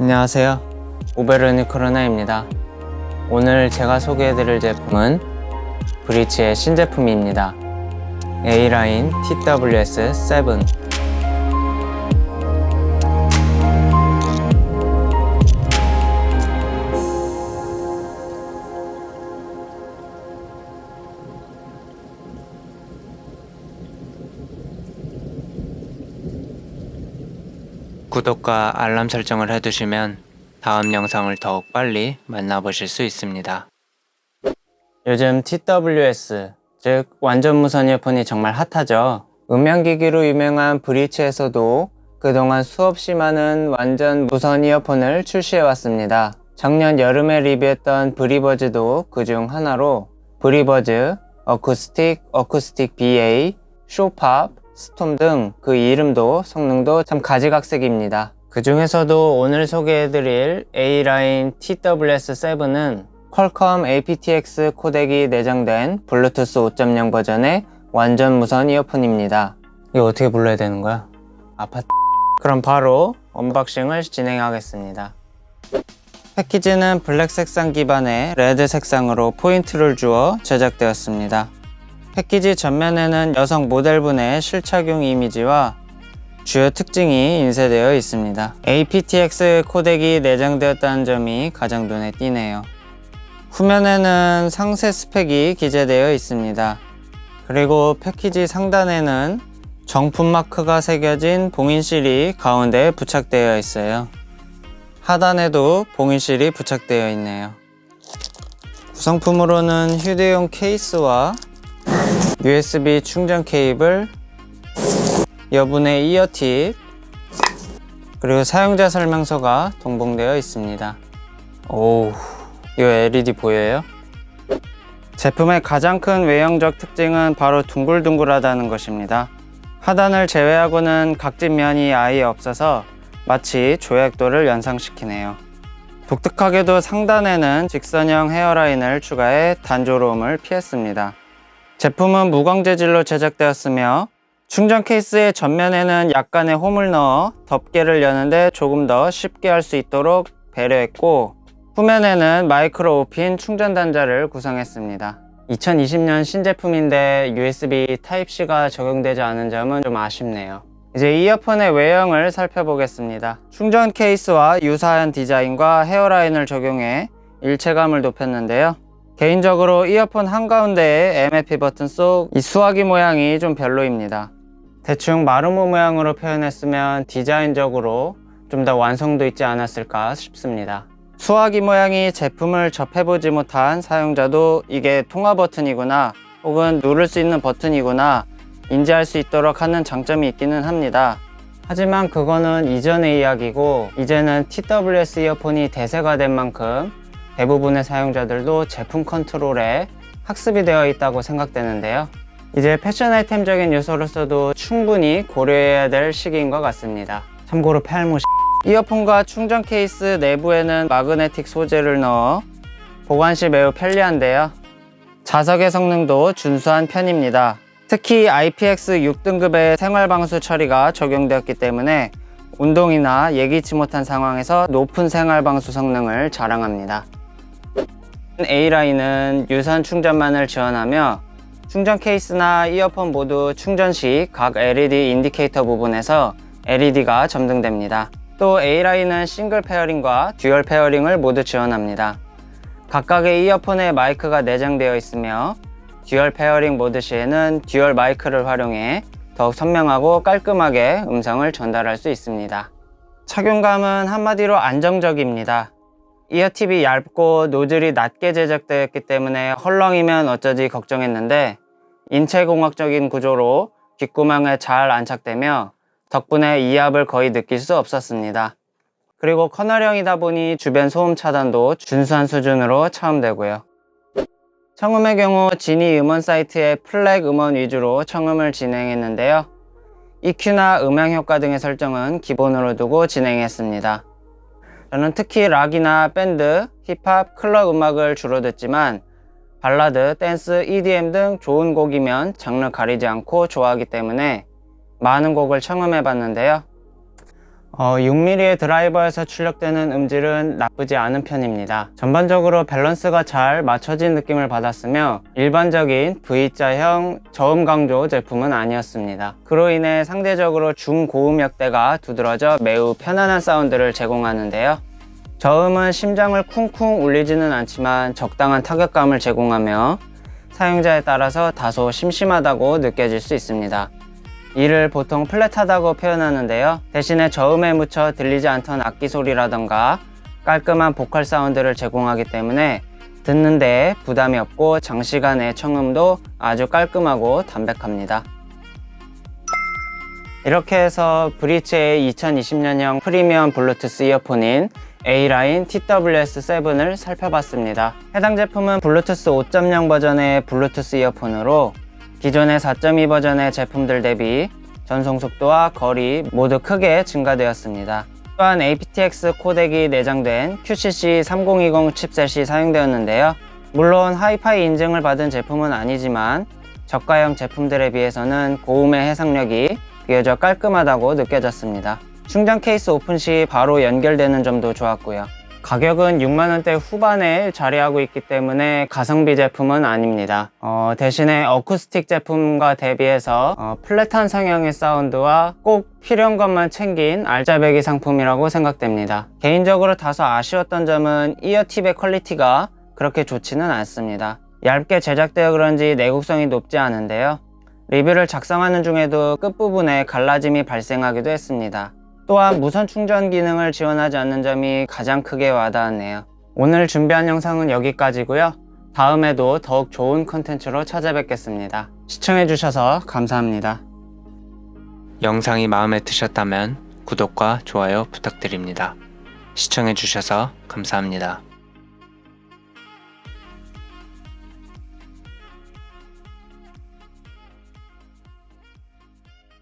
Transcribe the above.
안녕하세요. 오베르니 코로나입니다. 오늘 제가 소개해드릴 제품은 브리치의 신제품입니다. A라인 TWS7 구독과 알람 설정을 해두시면 다음 영상을 더욱 빨리 만나보실 수 있습니다. 요즘 TWS, 즉 완전 무선 이어폰이 정말 핫하죠. 음향기기로 유명한 브리치에서도 그동안 수없이 많은 완전 무선 이어폰을 출시해왔습니다. 작년 여름에 리뷰했던 브리버즈도 그 중 하나로 브리버즈, 어쿠스틱, 어쿠스틱 BA, 쇼팝, 스톰 등 그 이름도 성능도 참 가지각색입니다. 그 중에서도 오늘 소개해드릴 A라인 TWS7은 퀄컴 aptX 코덱이 내장된 블루투스 5.0 버전의 완전 무선 이어폰입니다. 이거 어떻게 불러야 되는 거야? 아파트. 그럼 바로 언박싱을 진행하겠습니다. 패키지는 블랙 색상 기반의 레드 색상으로 포인트를 주어 제작되었습니다. 패키지 전면에는 여성 모델분의 실착용 이미지와 주요 특징이 인쇄되어 있습니다. aptX 코덱이 내장되었다는 점이 가장 눈에 띄네요. 후면에는 상세 스펙이 기재되어 있습니다. 그리고 패키지 상단에는 정품 마크가 새겨진 봉인실이 가운데에 부착되어 있어요. 하단에도 봉인실이 부착되어 있네요. 구성품으로는 휴대용 케이스와 USB 충전 케이블, 여분의 이어팁, 그리고 사용자 설명서가 동봉되어 있습니다. 오, 이 LED 보여요? 제품의 가장 큰 외형적 특징은 바로 둥글둥글하다는 것입니다. 하단을 제외하고는 각진 면이 아예 없어서 마치 조약도를 연상시키네요. 독특하게도 상단에는 직선형 헤어라인을 추가해 단조로움을 피했습니다. 제품은 무광 재질로 제작되었으며 충전 케이스의 전면에는 약간의 홈을 넣어 덮개를 여는데 조금 더 쉽게 할 수 있도록 배려했고 후면에는 마이크로 오핀 충전 단자를 구성했습니다. 2020년 신제품인데 USB Type-C가 적용되지 않은 점은 좀 아쉽네요. 이제 이어폰의 외형을 살펴보겠습니다. 충전 케이스와 유사한 디자인과 헤어라인을 적용해 일체감을 높였는데요. 개인적으로 이어폰 한가운데에 MFP 버튼 속 이 수화기 모양이 좀 별로입니다. 대충 마루모 모양으로 표현했으면 디자인적으로 좀 더 완성도 있지 않았을까 싶습니다. 수화기 모양이 제품을 접해보지 못한 사용자도 이게 통화 버튼이구나 혹은 누를 수 있는 버튼이구나 인지할 수 있도록 하는 장점이 있기는 합니다. 하지만 그거는 이전의 이야기고 이제는 TWS 이어폰이 대세가 된 만큼 대부분의 사용자들도 제품 컨트롤에 학습이 되어 있다고 생각되는데요. 이제 패션 아이템적인 요소로서도 충분히 고려해야 될 시기인 것 같습니다. 참고로 팔무 이어폰과 충전 케이스 내부에는 마그네틱 소재를 넣어 보관 시 매우 편리한데요. 자석의 성능도 준수한 편입니다. 특히 IPX 6 등급의 생활방수 처리가 적용되었기 때문에 운동이나 예기치 못한 상황에서 높은 생활방수 성능을 자랑합니다. A라인은 유선 충전만을 지원하며 충전 케이스나 이어폰 모두 충전 시 각 LED 인디케이터 부분에서 LED가 점등됩니다. 또 A라인은 싱글 페어링과 듀얼 페어링을 모두 지원합니다. 각각의 이어폰에 마이크가 내장되어 있으며 듀얼 페어링 모드 시에는 듀얼 마이크를 활용해 더욱 선명하고 깔끔하게 음성을 전달할 수 있습니다. 착용감은 한마디로 안정적입니다. 이어팁이 얇고 노즐이 낮게 제작되었기 때문에 헐렁이면 어쩌지 걱정했는데 인체공학적인 구조로 귓구멍에 잘 안착되며 덕분에 이압을 거의 느낄 수 없었습니다. 그리고 커널형이다 보니 주변 소음 차단도 준수한 수준으로 차음되고요. 청음의 경우 지니 음원 사이트의 플렉 음원 위주로 청음을 진행했는데요. EQ나 음향 효과 등의 설정은 기본으로 두고 진행했습니다. 저는 특히 락이나 밴드, 힙합, 클럽 음악을 주로 듣지만 발라드, 댄스, EDM 등 좋은 곡이면 장르 가리지 않고 좋아하기 때문에 많은 곡을 청음해 봤는데요. 어, 6mm의 드라이버에서 출력되는 음질은 나쁘지 않은 편입니다. 전반적으로 밸런스가 잘 맞춰진 느낌을 받았으며 일반적인 V자형 저음 강조 제품은 아니었습니다. 그로 인해 상대적으로 중고음역대가 두드러져 매우 편안한 사운드를 제공하는데요. 저음은 심장을 쿵쿵 울리지는 않지만 적당한 타격감을 제공하며 사용자에 따라서 다소 심심하다고 느껴질 수 있습니다. 이를 보통 플랫하다고 표현하는데요. 대신에 저음에 묻혀 들리지 않던 악기 소리라던가 깔끔한 보컬 사운드를 제공하기 때문에 듣는데 부담이 없고 장시간의 청음도 아주 깔끔하고 담백합니다. 이렇게 해서 브리츠의 2020년형 프리미엄 블루투스 이어폰인 A라인 TWS7을 살펴봤습니다. 해당 제품은 블루투스 5.0 버전의 블루투스 이어폰으로 기존의 4.2 버전의 제품들 대비 전송 속도와 거리 모두 크게 증가되었습니다. 또한 aptX 코덱이 내장된 QCC3020 칩셋이 사용되었는데요. 물론 하이파이 인증을 받은 제품은 아니지만 저가형 제품들에 비해서는 고음의 해상력이 비교적 깔끔하다고 느껴졌습니다. 충전 케이스 오픈 시 바로 연결되는 점도 좋았고요. 가격은 6만원대 후반에 자리하고 있기 때문에 가성비 제품은 아닙니다. 어, 대신에 어쿠스틱 제품과 대비해서 어, 플랫한 성향의 사운드와 꼭 필요한 것만 챙긴 알짜배기 상품이라고 생각됩니다. 개인적으로 다소 아쉬웠던 점은 이어팁의 퀄리티가 그렇게 좋지는 않습니다. 얇게 제작되어 그런지 내구성이 높지 않은데요. 리뷰를 작성하는 중에도 끝부분에 갈라짐이 발생하기도 했습니다. 또한 무선 충전 기능을 지원하지 않는 점이 가장 크게 와닿았네요. 오늘 준비한 영상은 여기까지고요. 다음에도 더욱 좋은 컨텐츠로 찾아뵙겠습니다. 시청해주셔서 감사합니다. 영상이 마음에 드셨다면 구독과 좋아요 부탁드립니다. 시청해주셔서 감사합니다.